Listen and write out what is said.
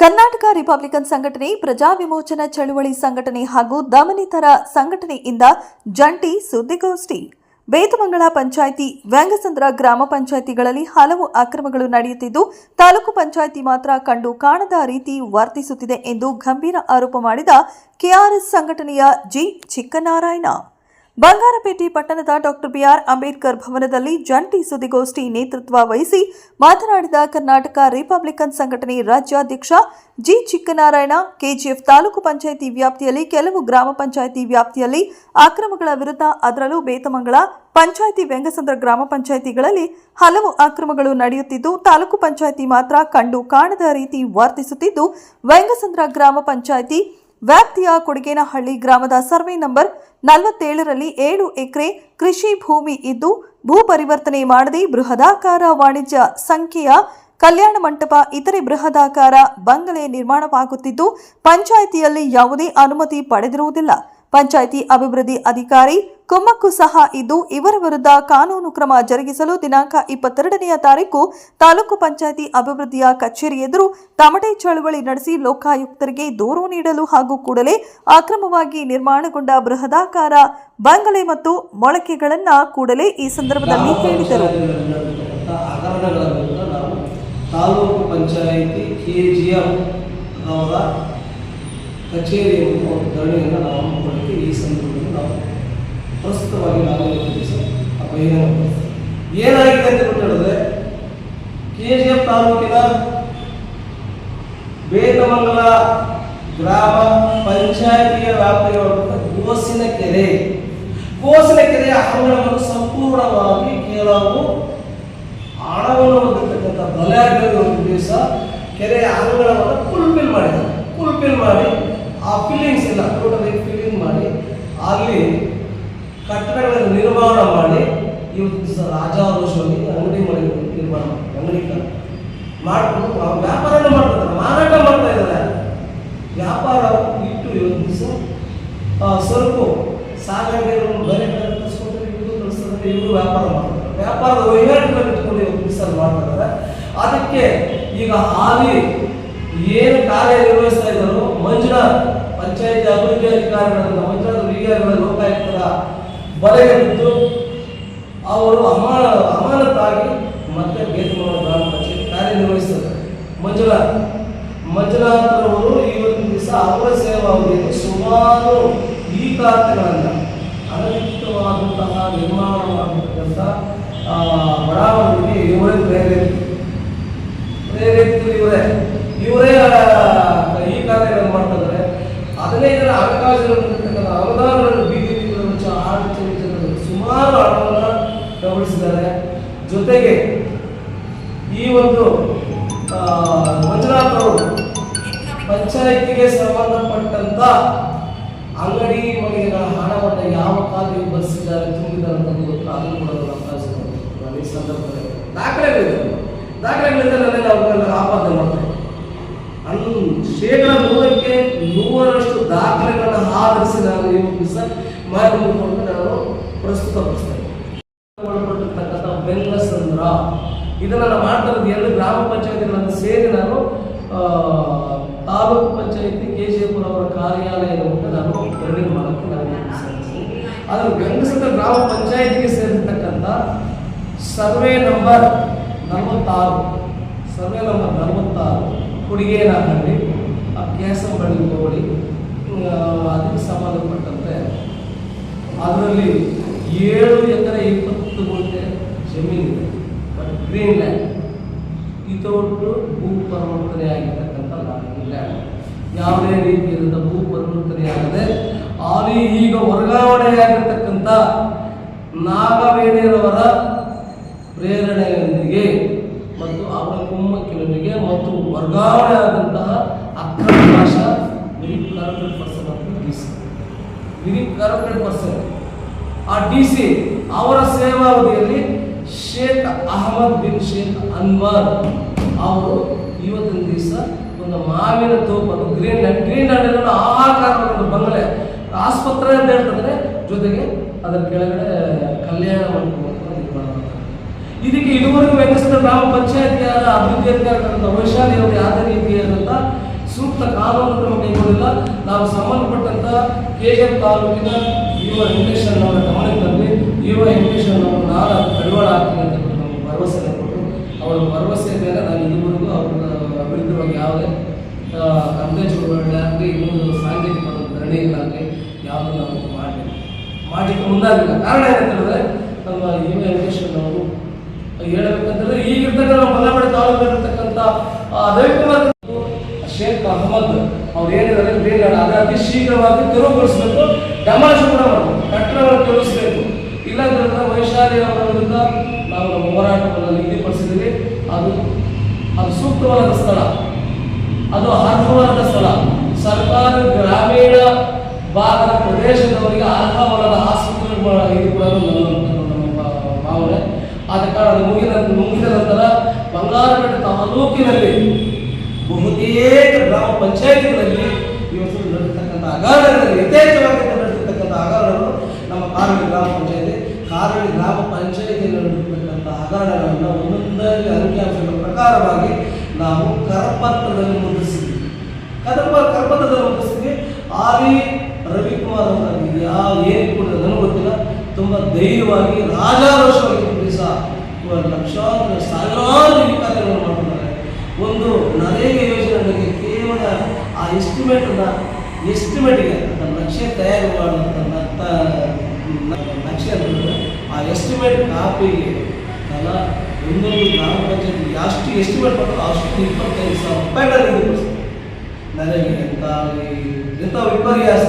Karnataka Republican ಸಂಘಟನೆ ಪ್ರಜಾ ವಿಮೋಚನಾ ಚಳುವಳಿ ಸಂಘಟನೆ ಹಾಗೂ ದಮನಿತರ ಸಂಘಟನೆಯಿಂದ ಜಂಟಿ ಸುದ್ದಿಗೋಷ್ಠಿ. ಬೇತಮಂಗಲ ಪಂಚಾಯಿತಿ, ವ್ಯಾಂಗಸಂದ್ರ ಗ್ರಾಮ ಪಂಚಾಯಿತಿಗಳಲ್ಲಿ ಹಲವು ಅಕ್ರಮಗಳು ನಡೆಯುತ್ತಿದ್ದು, ತಾಲೂಕು ಪಂಚಾಯಿತಿ ಮಾತ್ರ ಕಂಡು ಕಾಣದ ರೀತಿ ವರ್ತಿಸುತ್ತಿದೆ ಎಂದು ಗಂಭೀರ ಆರೋಪ ಮಾಡಿದ ಕೆಆರ್ಎಸ್ ಸಂಘಟನೆಯ ಜಿ. ಚಿಕ್ಕನಾರಾಯಣ. ಬಂಗಾರಪೇಟೆ ಪಟ್ಟಣದ ಡಾಕ್ಟರ್ ಬಿಆರ್ ಅಂಬೇಡ್ಕರ್ ಭವನದಲ್ಲಿ ಜಂಟಿ ಸುದ್ದಿಗೋಷ್ಠಿ ನೇತೃತ್ವ ವಹಿಸಿ ಮಾತನಾಡಿದ ಕರ್ನಾಟಕ ರಿಪಬ್ಲಿಕನ್ ಸಂಘಟನೆ ರಾಜ್ಯಾಧ್ಯಕ್ಷ ಜಿ ಚಿಕ್ಕನಾರಾಯಣ, ಕೆಜಿಎಫ್ ತಾಲೂಕು ಪಂಚಾಯಿತಿ ವ್ಯಾಪ್ತಿಯಲ್ಲಿ ಕೆಲವು ಗ್ರಾಮ ಪಂಚಾಯಿತಿ ವ್ಯಾಪ್ತಿಯಲ್ಲಿ ಅಕ್ರಮಗಳ ವಿರುದ್ಧ ಅದರಲ್ಲೂ ಬೇತಮಂಗಳ ಪಂಚಾಯಿತಿ ವ್ಯಂಗಸಂದ್ರ ಗ್ರಾಮ ಪಂಚಾಯಿತಿಗಳಲ್ಲಿ ಹಲವು ಅಕ್ರಮಗಳು ನಡೆಯುತ್ತಿದ್ದು, ತಾಲೂಕು ಪಂಚಾಯಿತಿ ಮಾತ್ರ ಕಂಡು ಕಾಣದ ರೀತಿ ವರ್ತಿಸುತ್ತಿದ್ದು, ವ್ಯಂಗಸಂದ್ರ ಗ್ರಾಮ ಪಂಚಾಯಿತಿ ವ್ಯಾಪ್ತಿಯ ಕೊಡಗೇನಹಳ್ಳಿ ಗ್ರಾಮದ ಸರ್ವೆ ನಂಬರ್ ನಲವತ್ತೇಳರಲ್ಲಿ ಏಳು ಎಕರೆ ಕೃಷಿ ಭೂಮಿ ಇದ್ದು, ಭೂ ಪರಿವರ್ತನೆ ಮಾಡದೆ ಬೃಹದಾಕಾರ ವಾಣಿಜ್ಯ ಸಂಖ್ಯೆಯ ಕಲ್ಯಾಣ ಮಂಟಪ, ಇತರೆ ಬೃಹದಾಕಾರ ಬಂಗಲೆ ನಿರ್ಮಾಣವಾಗುತ್ತಿದ್ದು, ಪಂಚಾಯಿತಿಯಲ್ಲಿ ಯಾವುದೇ ಅನುಮತಿ ಪಡೆದಿರುವುದಿಲ್ಲ. ಪಂಚಾಯಿತಿ ಅಭಿವೃದ್ಧಿ ಅಧಿಕಾರಿ ಕುಮ್ಮಕ್ಕು ಸಹ ಇದ್ದು ಇವರ ವಿರುದ್ಧ ಕಾನೂನು ಕ್ರಮ ಜರುಗಿಸಲು ದಿನಾಂಕ ಇಪ್ಪತ್ತೆರಡನೆಯ ತಾರೀಕು ತಾಲೂಕು ಪಂಚಾಯಿತಿ ಅಭಿವೃದ್ಧಿಯ ಕಚೇರಿ ಎದುರು ತಮಟೆ ಚಳವಳಿ ನಡೆಸಿ ಲೋಕಾಯುಕ್ತರಿಗೆ ದೂರು ನೀಡಲು ಹಾಗೂ ಕೂಡಲೇ ಅಕ್ರಮವಾಗಿ ನಿರ್ಮಾಣಗೊಂಡ ಬೃಹದಾಕಾರ ಬಂಗಲೆ ಮತ್ತು ಮೊಳಕೆಗಳನ್ನು ಕೂಡಲೇ ಈ ಸಂದರ್ಭದಲ್ಲಿ ಹೇಳಿದರು taluk panchayat K G F ಅವರ ಕಚೇರಿಯನ್ನು ಧರಣಿಯನ್ನು ನಾವು ಹಮ್ಮಿಕೊಳ್ಳಿಕ್ಕೆ ಈ ಸಂದರ್ಭದಲ್ಲಿ ನಾವು ಪ್ರಸ್ತುತವಾಗಿ ನಾವು ಆ ಬಹಿರಂಗಪಡಿಸ್ತೀವಿ ಏನಾಗಿದೆ ಅಂತ ಹೇಳಿದ್ರೆ, ಕೆ ಜಿ ಎಫ್ ತಾಲೂಕಿನ ಬೇತಮಂಗಲ ಗ್ರಾಮ ಪಂಚಾಯಿತಿಯ ವ್ಯಾಪ್ತಿಗೆ ಗೋಸಿನ ಕೆರೆ ಗೋಸಿನ ಕೆರೆಯ ಅಂಗಳವನ್ನು ಸಂಪೂರ್ಣವಾಗಿ ಕೆಲವು ಹಣವನ್ನು ಹೊಂದಿರತಕ್ಕಂಥ ಬಲೆಯಾಗಲಿ ಒಂದು ದಿವಸ ಕೆರೆಯ ಅಂಗಳವನ್ನು ಫುಲ್ಫಿಲ್ ಮಾಡಿದ್ದಾರೆ. ಫುಲ್ಫಿಲ್ ಮಾಡಿ ಆ ಫಿಲ್ಲಿಂಗ್ಸ್ ಎಲ್ಲ ಟೋಟಲಿ ಫಿಲ್ಲಿಂಗ್ ಮಾಡಿ, ಅಲ್ಲಿ ಕಟ್ಟಡಗಳನ್ನು ನಿರ್ಮಾಣ ಮಾಡಿ, ಇವತ್ತು ರಾಜಾರೋಷವಾಗಿ ಅಂಗಡಿ ಮಾಡಿ ನಿರ್ಮಾಣ ಅಂಗಡಿ ಮಾಡಿಕೊಂಡು ವ್ಯಾಪಾರನೇ ಮಾಡ್ತಾರೆ, ಮಾರಾಟ ಮಾಡ್ತಾ ಇದ್ದಾರೆ. ವ್ಯಾಪಾರ ಇಟ್ಟು ಇವತ್ತು ದಿವಸ ಸ್ವಲ್ಪ ಸಾಗಣೆಗಳನ್ನು ಬೇರೆ ಕಡೆ ಕಳಿಸ್ಕೊತಾರೆ ಇವರು ಕಳಿಸ್ತಾರೆ ವ್ಯಾಪಾರ ಮಾಡ್ತಾರೆ. ವ್ಯಾಪಾರದ ವಹಿವಾಟುಗಳನ್ನು ಇಟ್ಕೊಂಡು ಇವತ್ತು ದಿವಸ ಮಾಡ್ತಾರೆ ಅದಕ್ಕೆ ಈಗ ಹಾಲಿ ಏನು ಕಾರ್ಯನಿರ್ವಹಿಸ್ತಾ ಇದ್ದಾರೋ, ಮಂಜುನಾಥ್ ಪಂಚಾಯತ್ ಅಭಿವೃದ್ಧಿ ಅಧಿಕಾರಿಗಳನ್ನ ಮಂಜುನಾಥ್ ಹಿರಿಯರ ಲೋಕಾಯುಕ್ತರ ಬಲೆಗೆ ಬಿದ್ದು, ಅವರು ಅಮಾನ ಅಮಾನತಾಗಿ ಮತ್ತೆ ಬೇತಮಂಗಲ ಗ್ರಾಮ ಪಂಚಾಯತ್ ಕಾರ್ಯನಿರ್ವಹಿಸ್ತಾರೆ ಮಂಜುನಾಥ್ ಮಂಜುನಾಥ್ ಅವರು ಇವತ್ತಿನ ದಿವಸ ಅವರ ಸೇವಾವಧಿಯಲ್ಲಿ ಸುಮಾರು ಈ ಕಾರ್ಯಗಳನ್ನು ಅನಧಿಕೃತವಾದಂತಹ ನಿರ್ಮಾಣ ಮಾಡತಕ್ಕಂಥ ಬಡಾವಣೆಗೆ ಇವರೇ ಪ್ರೇರೇಪಿತ ಪ್ರೇರೇಪಿತರು ಇವರೇ. ಇವರೇ ಈ ಕಾರ್ಯಗಳನ್ನು ಮಾಡ್ತಿದ್ದಾರೆ. ಇದ್ದಾರೆ ಇದರ ಅವಕಾಶಗಳಿರ್ತಕ್ಕಂಥ ಅವಧಾನಗಳನ್ನು ಬೀದಿ ವೆಚ್ಚ ಆಡಳಿತ ಸುಮಾರು ಹಣವನ್ನು ಗಮನಿಸಿದ್ದಾರೆ ಜೊತೆಗೆ ಈ ಒಂದು ಮಂಜುನಾಥ್ ಅವರು ಪಂಚಾಯಿತಿಗೆ ಸಂಬಂಧಪಟ್ಟಂತ ಅಂಗಡಿ ಮಳಿಗೆಗಳ ಹಣವನ್ನು ಯಾವ ಖಾತೆಗೆ ಬರೆಸಿದ್ದಾರೆ ತುಂಬಿದ್ದಾರೆ ಅಂತ ಅದನ್ನು ಕೂಡ ಸಂದರ್ಭದಲ್ಲಿ ದಾಖಲೆಗಳಿದೆ. ದಾಖಲೆಗಳಿಂದ ನನ್ನ ನಾವು ಆಪಾದನೆ ಮಾಡ್ತಾರೆ ಅನ್ ಶೇಕಡ ನೂರಕ್ಕೆ ನೂರರಷ್ಟು ದಾಖಲೆಗಳನ್ನು ಆಧರಿಸಿ ನಾನು ಇವತ್ತು ಸಹ ಮಾಹಿತಿ ನಾನು ಪ್ರಸ್ತುತಪಡಿಸ್ತೇನೆ ಒಳಪಟ್ಟಿರ್ತಕ್ಕಂಥ ಬೆಂಗಸಂದ್ರ ಇದನ್ನ ನಾನು ಮಾಡ್ತಾ ಎರಡು ಗ್ರಾಮ ಪಂಚಾಯತಿಗಳನ್ನು ಸೇರಿ ನಾನು ತಾಲೂಕು ಪಂಚಾಯತಿ ಕೇಶವಪುರ ಅವರ ಕಾರ್ಯಾಲಯದ ಮುಂದೆ ನಾನು ರನ್ನಿಂಗ್ ಮಾಡೋಕ್ಕೆ ನಾನು. ಆದರೆ ಬೆಂಗಸಂದ್ರ ಗ್ರಾಮ ಪಂಚಾಯತಿಗೆ ಸೇರಿರ್ತಕ್ಕಂಥ ಸರ್ವೆ ನಂಬರ್ ನಲವತ್ತಾರು ಸರ್ವೆ ನಂಬರ್ ನಲವತ್ತಾರು ಕೇಸಂಬಳ್ಳಿ ಹೋಬಳಿ ಆ, ಅದಕ್ಕೆ ಸಂಬಂಧಪಟ್ಟಂತೆ ಅದರಲ್ಲಿ ಏಳು ಎಕರೆ ಇಪ್ಪತ್ತು ಗುಂಟೆ ಜಮೀನಿದೆ. ಬಟ್ ಗ್ರೀನ್ ಲ್ಯಾಂಡ್ ಇದೊಟ್ಟು ಭೂ ಪರಿವರ್ತನೆ ಆಗಿರ್ತಕ್ಕಂಥ ಲ್ಯಾಂಡ್ ಯಾವುದೇ ರೀತಿಯಾದಂಥ ಭೂ ಪರಿವರ್ತನೆ ಆಗದೆ ಅಲ್ಲಿ ಈಗ ವರ್ಗಾವಣೆ ಆಗಿರ್ತಕ್ಕಂಥ ನಾಗವೇಣಿಯರವರ ಪ್ರೇರಣೆಯೊಂದಿಗೆ ಕುಮ್ಮಕ್ಕಿನೊಂದಿಗೆ ಮತ್ತು ವರ್ಗಾವಣೆ ಆದಂತಹ ಅಕ್ರಮ ಭಾಷಾ ವೆರಿ ಕಾರ್ಪೊರೇಟ್ ಪರ್ಸನ್ ಅಂತ ಡಿಸಿ ವೆರಿ ಕಾರ್ಪೊರೇಟ್ ಪರ್ಸನ್ ಆ ಡಿ ಸಿ ಅವರ ಸೇವಾವಧಿಯಲ್ಲಿ ಶೇಖ್ ಅಹಮದ್ ಬಿನ್ ಶೇಖ್ ಅನ್ವರ್ ಅವರು ಇವತ್ತಿನ ದಿವಸ ಒಂದು ಮಾವಿನ ತೋಪ ಗ್ರೀನ್ ಲ್ಯಾಂಡ್ ಗ್ರೀನ್ ಲ್ಯಾಂಡ್ ಆಹಾಕಾರದ ಒಂದು ಬಂಗಲೆ, ಆಸ್ಪತ್ರೆ ಅಂತ ಹೇಳ್ತಂದ್ರೆ ಜೊತೆಗೆ ಅದರ ಕೆಳಗಡೆ ಕಲ್ಯಾಣ ಮಂಟಪ. ಇದಕ್ಕೆ ಇದುವರೆಗೂ ವ್ಯವಸ್ಥೆ ಗ್ರಾಮ ಪಂಚಾಯತಿಯಾದ ಅಭಿವೃದ್ಧಿ ಅಧಿಕಾರಿಗಳಂತ ವೈಶಾಲಿ ಅವರು ಯಾವುದೇ ರೀತಿಯಾದಂಥ ಸೂಕ್ತ ಕಾನೂನು ಕ್ರಮ ಕೈಗೊಂಡಿಲ್ಲ. ನಾವು ಸಂಬಂಧಪಟ್ಟಂತ ಕೆಎಂ ತಾಲೂಕಿನ ಯುವ ವೆಂಕಟೇಶನ್ ಅವರ ತಂದು ಯುವ ವೆಂಕಟೇಶನ್ ಅವರು ನಾನು ಕಡಿವಾಳ ಆಗ್ತೀನಿ ಅಂತ ನಮಗೆ ಭರವಸೆ ಕೊಟ್ಟು ಅವರ ಭರವಸೆ ಮೇಲೆ ನಾನು ಇದುವರೆಗೂ ಅವರ ವಿರುದ್ಧವಾಗಿ ಯಾವುದೇ ಕಂಪ್ಲೇಂಟ್ ಆಗಲಿ ಇನ್ನೊಂದು ಸಾಂಕೇತಿಕ ಧರಣಿಗಳಾಗಲಿ ಯಾವುದು ನಾವು ಮಾಡಲಿಲ್ಲ. ಮಾಡಲಿಕ್ಕೆ ಮುಂದಾಗಿಲ್ಲ ಕಾರಣ ಏನಂತ ಹೇಳಿದ್ರೆ ನಮ್ಮ ಯುವ ವೆಂಕಟೇಶನ್ ಅವರು ಹೇಳ್ಬೇಕಂತಂದ್ರೆ ಈಗಿರ್ತಕ್ಕಂಥ ಮಲ್ಲಮಡೆ ತಾಲೂಕಿರ್ತಕ್ಕಂಥ ರವಿಕುಮಾರ್ ಶೇಖ್ ಅಹಮದ್ ಅವ್ರು ಏನಿದ್ದಾರೆ ಬೇರೆ ಅದು ಅತಿ ಶೀಘ್ರವಾಗಿ ತೆರವುಗೊಳಿಸಬೇಕು. ಡಮಾಶ್ ಕೂಡ ಮಾಡಬೇಕು. ಕಟ್ಟಡವನ್ನು ತೆರವಿಸಬೇಕು ಇಲ್ಲಾಂದ್ರೆ ವೈಶಾಲಿ ಅವರ ವಿರುದ್ಧ ನಾವು ನಮ್ಮ ಹೋರಾಟವನ್ನು ನಿಗದಿಪಡಿಸಿದ್ದೀವಿ. ಅದು ಅದು ಸೂಕ್ತವಾದ ಸ್ಥಳ. ಅದು ಅರ್ಹವಾದ ಸ್ಥಳ. ಸರ್ಕಾರ ಗ್ರಾಮೀಣ ಭಾಗದ ಪ್ರದೇಶದವರಿಗೆ ಅರ್ಹವಾದ ಆಸ್ಪತ್ರೆ ಇದು ಕೂಡ ನಮ್ಮ ಭಾವನೆ ಆದ ಕಾರಣ ಮುಗಿದ ಮುಗಿದ ನಂತರ ಬಂಗಾರಪೇಟೆ ತಾಲೂಕಿನಲ್ಲಿ ಬಹುತೇಕ ಗ್ರಾಮ ಪಂಚಾಯತಿಗಳಲ್ಲಿ ಇವತ್ತು ನಡೆದಿರ್ತಕ್ಕಂಥ ಅಗಾಧಗಳಲ್ಲಿ ಯಥೇಚ್ಛವಾಗಿ ನಡೆದಿರ್ತಕ್ಕಂಥ ಅಗಾಧಗಳು ನಮ್ಮ ಕಾರಳಿ ಗ್ರಾಮ ಪಂಚಾಯತಿ ಕಾರಳಿ ಗ್ರಾಮ ಪಂಚಾಯತಿಯಲ್ಲಿ ನಡೆದಿರ್ತಕ್ಕಂಥ ಅಗಾಧಗಳನ್ನು ಒಂದೊಂದಾಗಿ ಅಂಕಿಅಂಶಗಳ ಪ್ರಕಾರವಾಗಿ ನಾವು ಕರಪತ್ರದಲ್ಲಿ ಮುದ್ರಿಸಿದ್ವಿ. ಕದಪ, ಕರಪತ್ರದಲ್ಲಿ ಮುದ್ರಿಸಿದ್ವಿ. ಆರಿ ರವಿಕುಮಾರ್ ಅವರಲ್ಲಿ ಆ ಏನು ಕೂಡ ನನಗೆ ಗೊತ್ತಿಲ್ಲ. ತುಂಬ ಧೈರ್ಯವಾಗಿ ರಾಜಾರೋಷವಾಗಿ ಪೊಲೀಸ ಲಕ್ಷಾಂತರ ಸಾವಿರಾರು ನೇಮಕಾತಿಗಳನ್ನು ಮಾಡ್ತಿದ್ದಾರೆ ಒಂದು ನರೇಗಾ ಯೋಜನೆಗಳಿಗೆ ಕೇವಲ ಆ ಎಸ್ಟಿಮೇಟನ್ನ ಎಸ್ಟಿಮೇಟ್ಗೆ ಅದನ್ನ ನಕ್ಷೆ ತಯಾರು ಮಾಡುವಂಥ ನಕ್ಷೆ ಅಂತಂದರೆ ಆ ಎಸ್ಟಿಮೇಟ್ ಕಾಪಿಗೆ ಅಲ್ಲ ಒಂದೊಂದು ಗ್ರಾಮ ಪಂಚಾಯತ್ ಎಷ್ಟು ಎಸ್ಟಿಮೇಟ್ ಮಾಡ್ತಾರೋ ಅಷ್ಟು ಇಪ್ಪತ್ತೈದು ಸಾವಿರ ರೂಪಾಯಿಗಳನ್ನು ನಿಗದಿಪಡಿಸ್ತಾರೆ ನನಗೆ ಎಂಥ ಎಂಥ ವಿಪರ್ಯಾಸ